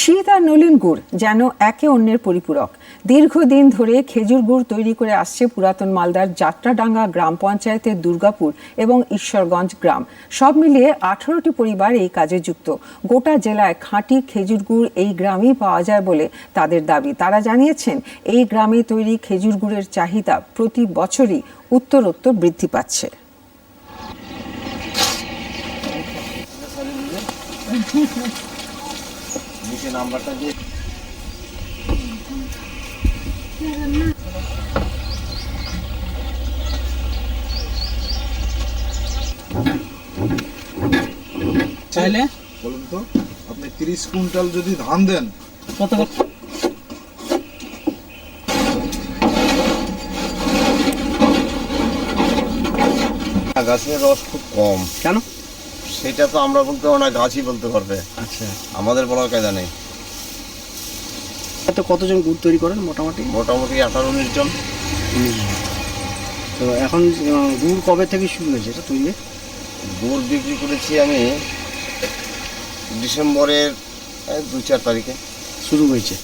শীত আর নলিন গুড় যেন একে অন্যের পরিপূরক। দীর্ঘদিন ধরে খেজুর গুড় তৈরি করে আসছে পুরাতন মালদার যাত্রাডাঙ্গা গ্রাম পঞ্চায়েতের দুর্গাপুর এবং ঈশ্বরগঞ্জ গ্রাম। সব মিলিয়ে আঠারোটি পরিবার এই কাজে যুক্ত। গোটা জেলায় খাঁটি খেজুর গুড় এই গ্রামেই পাওয়া যায় বলে তাদের দাবি। তারা জানিয়েছেন, এই গ্রামে তৈরি খেজুর গুড়ের চাহিদা প্রতি বছরই উত্তরোত্তর বৃদ্ধি পাচ্ছে। নিচে নাম্বারটা দিয়ে চাইলে বলুন তো আপনি তিরিশ কুইন্টাল যদি ধান দেন কত গাছের রস খুব কম। কেন? সেটা তো আমরা বলতে পারব না গাছই বলতে পারবে। আচ্ছা। আমাদের বলার কায়দা নেই। তো কতজন গুড় তৈরি করেন মোটামুটি? মোটামুটি আঠারো উনিশ জন। তো এখন গুড় কবে থেকে শুরু হয়েছে এটা তৈরি গুড় বিক্রি করেছি আমি ডিসেম্বরের দু চার তারিখে। শুরু হয়েছে।